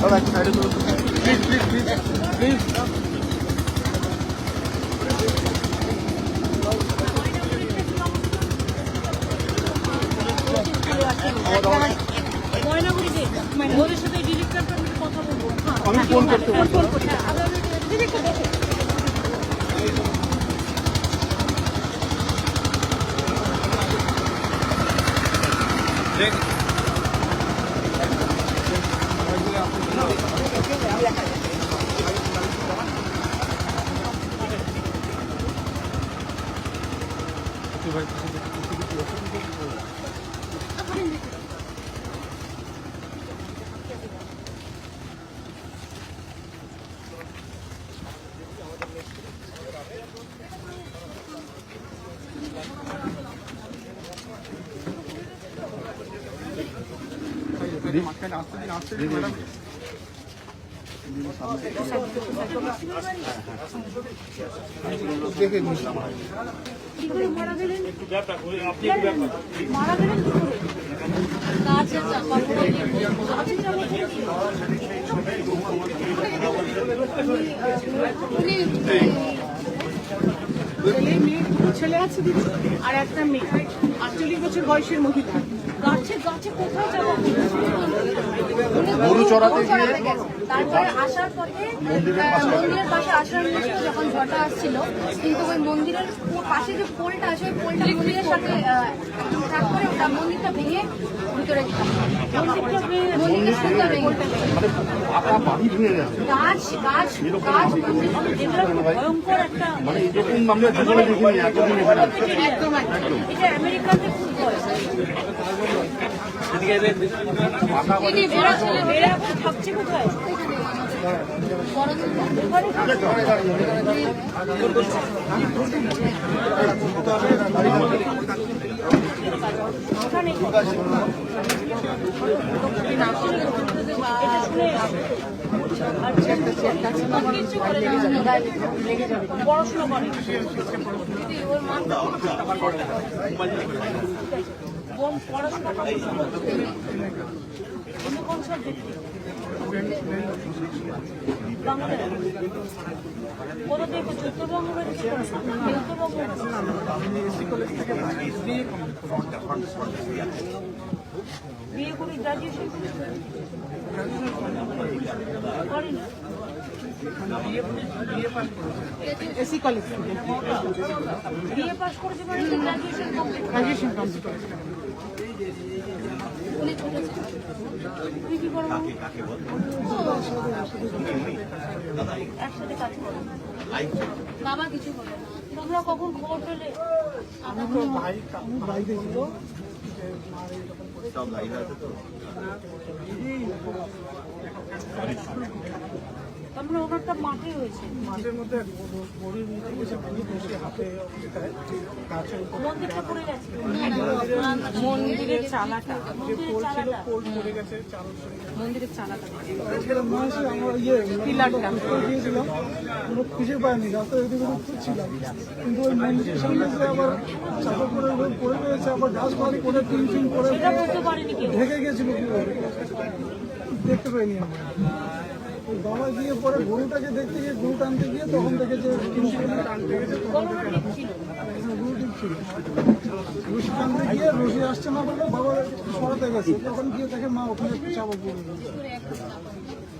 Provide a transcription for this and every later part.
দাদা একটু সাইডে চলুন প্লিজ প্লিজ প্লিজ প্লিজ ময়নাগুড়িতে ওদের সাথে ডিরেক্টর কথা বলব আমি ফোন করতে বলছি ফোন করছি মাঝখানে আসতে দিন আসতে দিন ম্যাডাম ছেলে মেয়ে দুটো ছেলে আছে দিদি আর একটা মেয়ে। আটচল্লিশ বছর বয়সের মহিলা। গাছে গাছে কোথায় যাব? গরু চড়াতে গিয়ে তারপরে আসার পথে মন্দিরের পাশে আসার মুখে যখন ঝড়টা আসছিল কিন্তু ওই মন্দিরের পাশে যে পোলটা আছে ওই পোলটা মন্দিরের সাথে ওটা মন্দিরটা ভেঙে ভিতরে মানে গেছে গাছ গাছ ভয়ঙ্কর একটা মানে। একদম এটা আমেরিকাতে খুব ভয় ছেলে এরা থাকছে কোথায়? পড়াশোনা করে পড়াশোনা করে সাবজেক্টে বাংলা কোথা থেকে উত্তরবঙ্গ বেরিয়েছে উত্তরবঙ্গ বিয়ে করে গ্রাজুয়েশন করেনি এসি কলেজ থেকে। বিয়ে পাস করেছে মানে গ্রাজুয়েশন কমপ্লিট গ্রাজুয়েশন কমপ্লিট তুই কি করব একসাথে কাজ করো। বাবা কিছু বলে তোমরা কখন খবর পেলে? আমি তো ভাই আমি বাইরে ছিল তোমরা ওনারটা মাঠে হয়েছে। মাঠের মধ্যে গরুর নিচে বসে ভেঙে বসে হাতে গাছের মন্দিরটা পড়ে গেছে। মন্দিরের চালাটা। যে পোল ছিল পোল পড়ে গেছে চাল মন্দিরের চালাটা। আমরা ইয়ে পিলারটা। গিয়েছিলাম পুরো খুঁজে পাইনি এদিকে খুঁজছিলাম কিন্তু ওই মন্দিরের সামনে যে আবার চাপা পড়ে ওই পড়ে রয়েছে আবার গাছ বাড়ি করে টিন টিন করে ঢেকে গেছিল দেখতে পাইনি আমরা। বাবা গিয়ে পরে গরুটাকে দেখতে গিয়ে গরু টানতে গিয়ে তখন দেখে যে টানতে গিয়ে রশি আসছে না বলে বাবা সরাতে গেছে। তখন গিয়ে দেখে মা, ওখানে চাপা পড়ে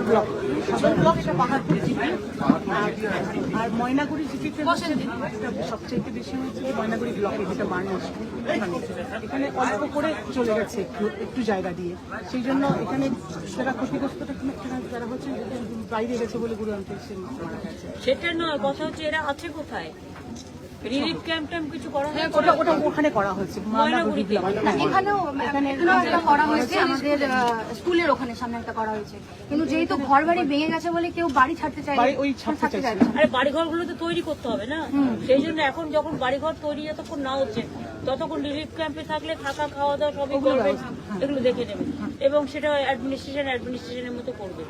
ব্লক আর বেশি হচ্ছে যে ময়নাগুড়ি ব্লকে যেটা এখানে অল্প করে চলে গেছে একটু একটু জায়গা দিয়ে সেই জন্য এখানে যারা ক্ষতিগ্রস্তটা যারা হচ্ছে বাইরে গেছে বলে গুরু আনতে সেটা নয়, কথা হচ্ছে এরা আছে কোথায়? রিলিফ ক্যাম্প ট্যাম্প কিছু করা হয় ওটা ওটা ওখানে করা হয়েছে। ময়নাগুড়ি ব্লক হ্যাঁ। এখানেও এখানেও একটা করা হয়েছে। আমাদের স্কুলের ওখানে সামনে একটা করা হয়েছে। কিন্তু যেহেতু ঘর বাড়ি ভেঙে গেছে বলে কেউ বাড়ি ছাড়তে চায় বাড়ি ওই ছাড়তে চাইছে। আরে বাড়িঘরগুলো তো তৈরি করতে হবে না? সেই জন্য এখন যখন বাড়িঘর তৈরি যতক্ষণ না হচ্ছে ততক্ষণ রিলিফ ক্যাম্পে থাকলে থাকা খাওয়া দাওয়া সবই করবে এগুলো দেখে নেবে। এবং সেটা অ্যাডমিনিস্ট্রেশন অ্যাডমিনিস্ট্রেশনের মতো করবে।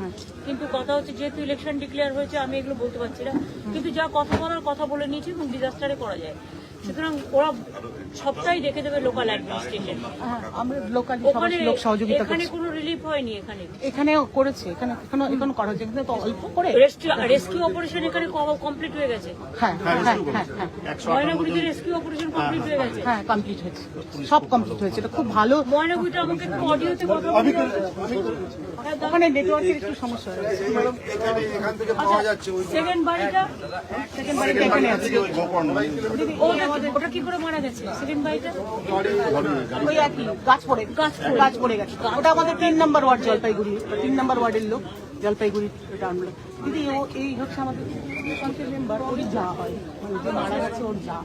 কিন্তু কথা হচ্ছে যেহেতু ইলেকশন ডিক্লেয়ার হয়েছে আমি এগুলো বলতে পারছি না। কিন্তু যা কথা বলার কথা বলে নিয়েছি এবং ডিজাস্টারে করা যায়। সুতরাং ওরা সবটাই দেখে দেবে লোকাল অ্যাডমিনিস্ট্রেশন আমরা লোকালি ওখানে লোক সহযোগিতা এখানে কোনো রিলিফ হয়নি এখানে। এখানেও করেছে এখানে এখানে এখানে করা হচ্ছে এখানে তো অল্প করে। রেস্কিউ রেস্কিউ অপারেশন এখানে কমপ্লিট হয়ে গেছে। হ্যাঁ হ্যাঁ হ্যাঁ ময়নাগুড়িতে রেস্কিউ অপারেশন কমপ্লিট হয়ে গেছে। হ্যাঁ কমপ্লিট হয়েছে। সব কমপ্লিট হয়েছে এটা খুব ভালো। ময়নাগুড়িটা আমাকে একটু অডিওতে কথা বলতে ওখানে নেটওয়ার্কের একটু সমস্যা হয়েছে সেকেন্ড বাড়িটা? সেকেন্ড বাড়িতে এখানে আছে। ওটা কি করে মারা গেছে? সেকেন্ড বাড়িটা ওই একই গাছ পড়ে গাছ। গাছ পড়ে গেছে ওটা আমাদের তিন নম্বর ওয়ার্ড জলপাইগুড়ি তিন নম্বর ওয়ার্ডের লোক জলপাইগুড়ি এটা আমরা। দিদি ও এই হচ্ছে আমাদের মেম্বার ওরই যা হয়। মানে মারা গেছে ওর যা।